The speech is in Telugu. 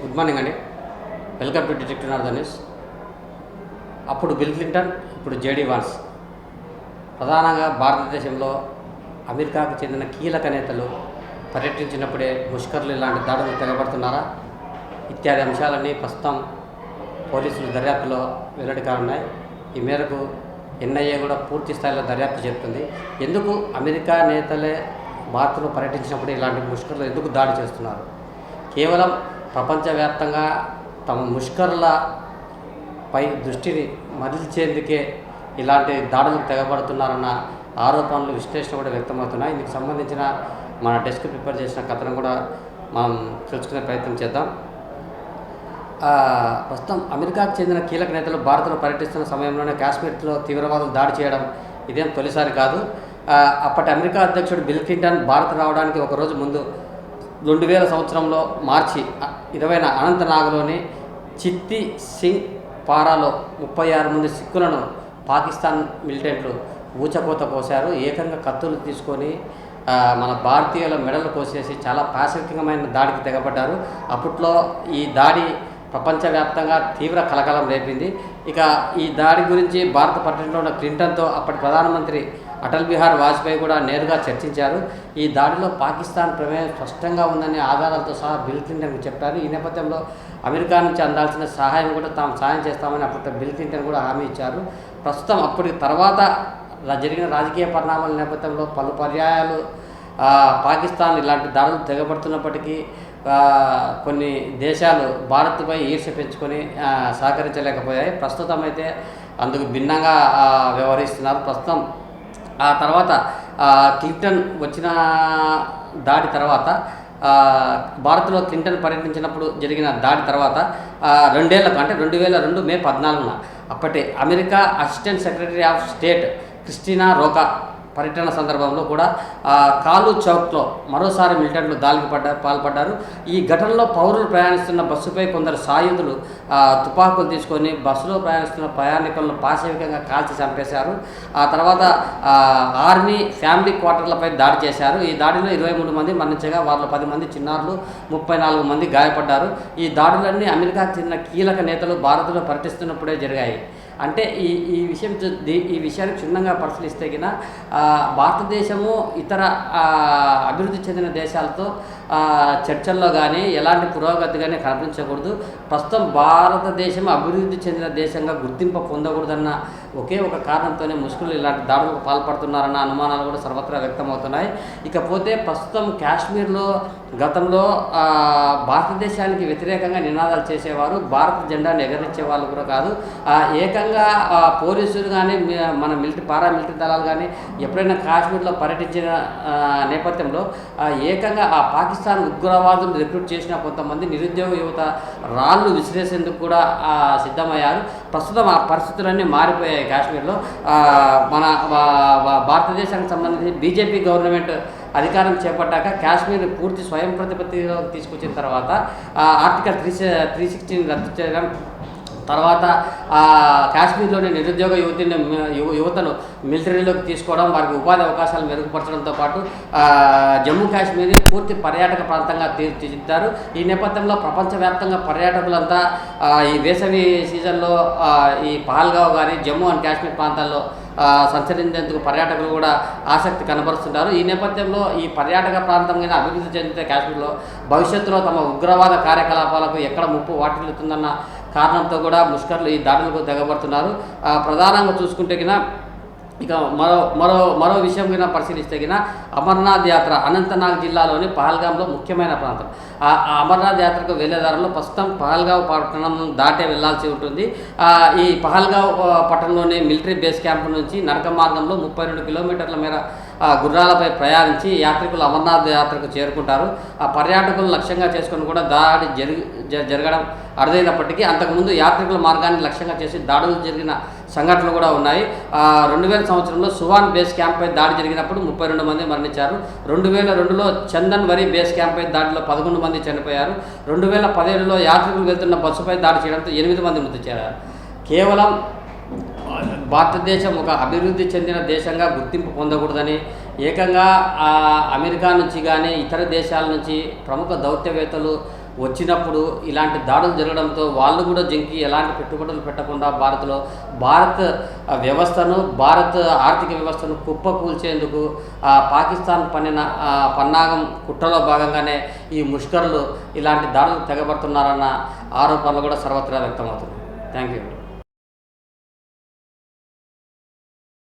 గుడ్ మార్నింగ్ అండి. Welcome to detective north news అప్పుడు బిల్ క్లింటన్ ఇప్పుడు జేడీ వాన్స్. ప్రధానంగా భారతదేశంలో అమెరికాకు చెందిన కీలక నేతలు పర్యటించినప్పుడే ముష్కర్లు ఇలాంటి దాడులు తెగబడుతున్నారా? ఇత్యాది అంశాలన్నీ ప్రస్తుతం పోలీసులు దర్యాప్తులో వెల్లడి కానున్నాయి. ఈ మేరకు ఎన్ఐఏ కూడా పూర్తి స్థాయిలో దర్యాప్తు చేస్తుంది. ఎందుకు అమెరికా నేతలే భారత్లో పర్యటించినప్పుడు ఇలాంటి ముష్కర్లు ఎందుకు దాడి చేస్తున్నారు? కేవలం ప్రపంచవ్యాప్తంగా తమ ముష్కరులపై దృష్టిని మరల్చేందుకే ఇలాంటి దాడులకు తెగబడుతున్నారన్న ఆరోపణలు విశ్లేషణ కూడా వ్యక్తమవుతున్నాయి. ఇందుకు సంబంధించిన మన డెస్క్ ప్రిపేర్ చేసిన కథను కూడా మనం తెలుసుకునే ప్రయత్నం చేద్దాం. ప్రస్తుతం అమెరికాకు చెందిన కీలక నేతలు భారత్లో పర్యటిస్తున్న సమయంలోనే కాశ్మీర్లో తీవ్రవాదులు దాడి చేయడం ఇదేం తొలిసారి కాదు. అప్పటి అమెరికా అధ్యక్షుడు బిల్ క్లింటన్ భారత్ రావడానికి ఒకరోజు ముందు రెండు వేల సంవత్సరంలో మార్చి ఇరవైన అనంతనాగ్లోని చిత్తి సింగ్ పారాలో ముప్పై ఆరు మంది సిక్కులను పాకిస్తాన్ మిలిటెంట్లు ఊచకోత కోశారు. ఏకంగా కత్తులు తీసుకొని మన భారతీయుల మెడలు కోసేసి చాలా పాశవికమైన దాడికి తెగబడ్డారు అప్పట్లో ఈ దాడి ప్రపంచవ్యాప్తంగా తీవ్ర కలకలం రేపింది. ఇక ఈ దాడి గురించి భారత పర్యటనలో ఉన్న క్లింటన్తో అప్పటి ప్రధానమంత్రి అటల్ బిహార్ వాజ్పేయి కూడా నేరుగా చర్చించారు. ఈ దాడిలో పాకిస్తాన్ ప్రమేయం స్పష్టంగా ఉందనే ఆధారాలతో సహా బిల్ క్లింటన్కు చెప్పారు. ఈ నేపథ్యంలో అమెరికా నుంచి అందాల్సిన సహాయం కూడా తాము సాయం చేస్తామని అప్పట్లో బిల్ క్లింటన్ కూడా హామీ ఇచ్చారు. ప్రస్తుతం అప్పటి తర్వాత జరిగిన రాజకీయ పరిణామాల నేపథ్యంలో పలు పర్యాయాలు పాకిస్తాన్ ఇలాంటి దాడులు తెగబడుతున్నప్పటికీ కొన్ని దేశాలు భారత్పై ఈర్ష్య పెంచుకొని సహకరించలేకపోయాయి. ప్రస్తుతం అయితే అందుకు భిన్నంగా వ్యవహరిస్తున్నారు. ప్రస్తుతం ఆ తర్వాత క్లింటన్ వచ్చిన దాడి తర్వాత భారత్లో క్లింటన్ పర్యటించినప్పుడు జరిగిన దాడి తర్వాత రెండేళ్ళకు అంటే రెండు వేల రెండు మే పద్నాలుగున అప్పటి America assistant secretary of state Christina Rocca పర్యటన సందర్భంలో కూడా కాలు చౌక్లో మరోసారి మిలిటెంట్లు దాడికి పడ్డ పాల్పడ్డారు. ఈ ఘటనలో పౌరులు ప్రయాణిస్తున్న బస్సుపై కొందరు సాయుధులు తుపాకులు తీసుకొని బస్సులో ప్రయాణిస్తున్న ప్రయాణికులను పాశవికంగా కాల్చి చంపేశారు. ఆ తర్వాత ఆర్మీ ఫ్యామిలీ క్వార్టర్లపై దాడి చేశారు. ఈ దాడిలో ఇరవై మూడు మంది మరణించగా వారిలో పది మంది చిన్నారులు ముప్పై నాలుగు మంది గాయపడ్డారు. ఈ దాడులన్నీ అమెరికాకు చెందిన కీలక నేతలు భారత్లో పర్యటిస్తున్నప్పుడే జరిగాయి. అంటే ఈ ఈ విషయం ఈ విషయాన్ని క్షుణ్ణంగా పరిశీలిస్తే గిన భారతదేశము ఇతర అభివృద్ధి చెందిన దేశాలతో చర్చల్లో కానీ ఎలాంటి పురోగతి కానీ కనిపించకూడదు. ప్రస్తుతం భారతదేశం అభివృద్ధి చెందిన దేశంగా గుర్తింపు పొందకూడదన్న ఒకే ఒక కారణంతోనే ముస్లింలు ఇలాంటి దాడులకు పాల్పడుతున్నారన్న అనుమానాలు కూడా సర్వత్రా వ్యక్తమవుతున్నాయి. ఇకపోతే ప్రస్తుతం కాశ్మీర్లో గతంలో భారతదేశానికి వ్యతిరేకంగా నినాదాలు చేసేవారు భారత జెండాను ఎగరించే వాళ్ళు కూడా కాదు. ఏకంగా పోలీసులు కానీ మన మిలిటరీ పారామిలిటరీ దళాలు కానీ ఎప్పుడైనా కాశ్మీర్లో పర్యటించిన నేపథ్యంలో ఏకంగా ఆ పాకిస్తాన్ ఉగ్రవాదులు రిక్రూట్ చేసిన కొంతమంది నిరుద్యోగ యువత రాళ్ళు విసిరేసేందుకు కూడా సిద్ధమయ్యారు. ప్రస్తుతం ఆ పరిస్థితులన్నీ మారిపోయాయి కాశ్మీర్లో. మన భారతదేశానికి సంబంధించి బీజేపీ గవర్నమెంట్ అధికారం చేపట్టాక కాశ్మీర్ పూర్తి స్వయం ప్రతిపత్తిలో తీసుకొచ్చిన తర్వాత ఆర్టికల్ త్రీ త్రీ సిక్స్టీని రద్దు చేయడం తర్వాత ఆ, కాశ్మీర్లోని నిరుద్యోగ యువతిని యువతను మిలిటరీలోకి తీసుకోవడం వారికి ఉపాధి అవకాశాలు మెరుగుపరచడంతో పాటు జమ్మూ కాశ్మీర్ పూర్తి పర్యాటక ప్రాంతంగా తీర్చిదిద్దారు. ఈ నేపథ్యంలో ప్రపంచవ్యాప్తంగా పర్యాటకులంతా ఈ వేసవి సీజన్లో ఈ పహల్గావ్ కానీ జమ్మూ అండ్ కాశ్మీర్ ప్రాంతాల్లో సంచరించేందుకు పర్యాటకులు కూడా ఆసక్తి కనబరుస్తుంటారు ఈ నేపథ్యంలో ఈ పర్యాటక ప్రాంతం అభివృద్ధి చెందితే కాశ్మీర్లో భవిష్యత్తులో తమ ఉగ్రవాద కార్యకలాపాలకు ఎక్కడ ముప్పు వాటిల్లుతుందన్న కారణంతో కూడా ముష్కర్లు ఈ దాడులకు తెగబడుతున్నారు. ప్రధానంగా చూసుకుంటే కన్నా ఇక మరో మరో మరో విషయం కింద పరిశీలిస్తే గిన అమర్నాథ్ యాత్ర అనంతనాగ్ జిల్లాలోని పహల్గాంలో ముఖ్యమైన ప్రాంతం. ఆ అమర్నాథ్ యాత్రకు వెళ్ళేదారులు ప్రస్తుతం పహల్గావ్ పట్టణం దాటే వెళ్ళాల్సి ఉంటుంది. ఈ పహల్గావ్ పట్టణంలోని మిలిటరీ బేస్ క్యాంప్ నుంచి నడక మార్గంలో ముప్పై రెండు కిలోమీటర్ల మేర గుర్రాలపై ప్రయాణించి యాత్రికులు అమర్నాథ్ యాత్రకు చేరుకుంటారు. ఆ పర్యాటకులను లక్ష్యంగా చేసుకొని కూడా దాడి జరిగి జ- జరగడం అరుదైనప్పటికీ అంతకుముందు యాత్రికుల మార్గాన్ని లక్ష్యంగా చేసి దాడులు జరిగిన సంఘటనలు కూడా ఉన్నాయి. రెండు వేల సంవత్సరంలో సువాన్ బేస్ క్యాంప్పై దాడి జరిగినప్పుడు ముప్పై రెండు మంది మరణించారు. రెండు వేల రెండులో చందన్ వరి బేస్ క్యాంప్పై దాడిలో పదకొండు మంది చనిపోయారు. రెండు వేల పదిహేడులో యాత్రికులు వెళ్తున్న బస్సుపై దాడి చేయడంతో ఎనిమిది మంది మృతి చేరారు కేవలం భారతదేశం ఒక అభివృద్ధి చెందిన దేశంగా గుర్తింపు పొందకూడదని ఏకంగా అమెరికా నుంచి కానీ ఇతర దేశాల నుంచి ప్రముఖ దౌత్యవేత్తలు వచ్చినప్పుడు ఇలాంటి దాడులు జరగడంతో వాళ్ళు కూడా జంకి ఎలాంటి పెట్టుబడులు పెట్టకుండా భారత్లో భారత్ వ్యవస్థను భారత్ ఆర్థిక వ్యవస్థను కుప్పకూల్చేందుకు పాకిస్తాన్ పన్నిన పన్నాగం కుట్రలో భాగంగానే ఈ ముష్కరులు ఇలాంటి దాడులు తెగబడుతున్నారన్న ఆరోపణలు కూడా సర్వత్రా వ్యక్తమవుతున్నాయి. Thank you